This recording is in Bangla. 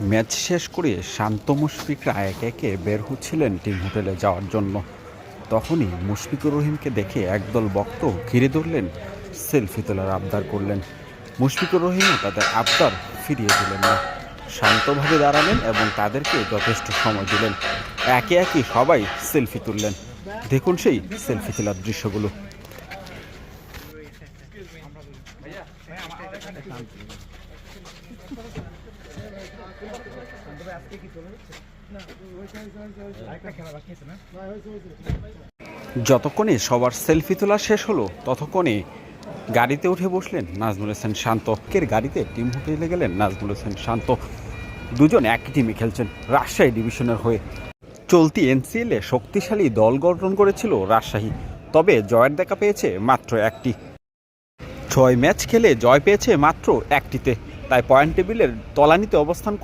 ম্যাচ শেষ করে শান্ত মুশফিকরা একে একে বের হচ্ছিলেন টিম হোটেলে যাওয়ার জন্য। তখনই মুশফিকুর রহিমকে দেখে একদল ভক্ত ঘিরে ধরলেন, সেলফি তোলার আবদার করলেন। মুশফিকুর রহিমও তাদের আবদার ফিরিয়ে দিলেন না। শান্তভাবে দাঁড়ালেন এবং তাদেরকে যথেষ্ট সময় দিলেন। একে একে সবাই সেলফি তুললেন। দেখুন সেই সেলফি তোলার দৃশ্যগুলো। যতক্ষণে সবার সেলফি তোলা শেষ হলো, ততক্ষণে গাড়িতে উঠে বসলেন নাজমুল হোসেন শান্ত। কের গাড়িতে টিম হোটেলে গেলেন নাজমুল হোসেন শান্ত। দুজন একই টিমে খেলছেন রাজশাহী ডিভিশনের হয়ে। চলতি এনসিএলে শক্তিশালী দল গঠন করেছিল রাজশাহী, তবে জয়ের দেখা পেয়েছে মাত্র একটি। ছয় ম্যাচ খেলে জয় পেয়েছে মাত্র একটিতে, তাই পয়েন্ট টেবিলের তলানিতে অবস্থান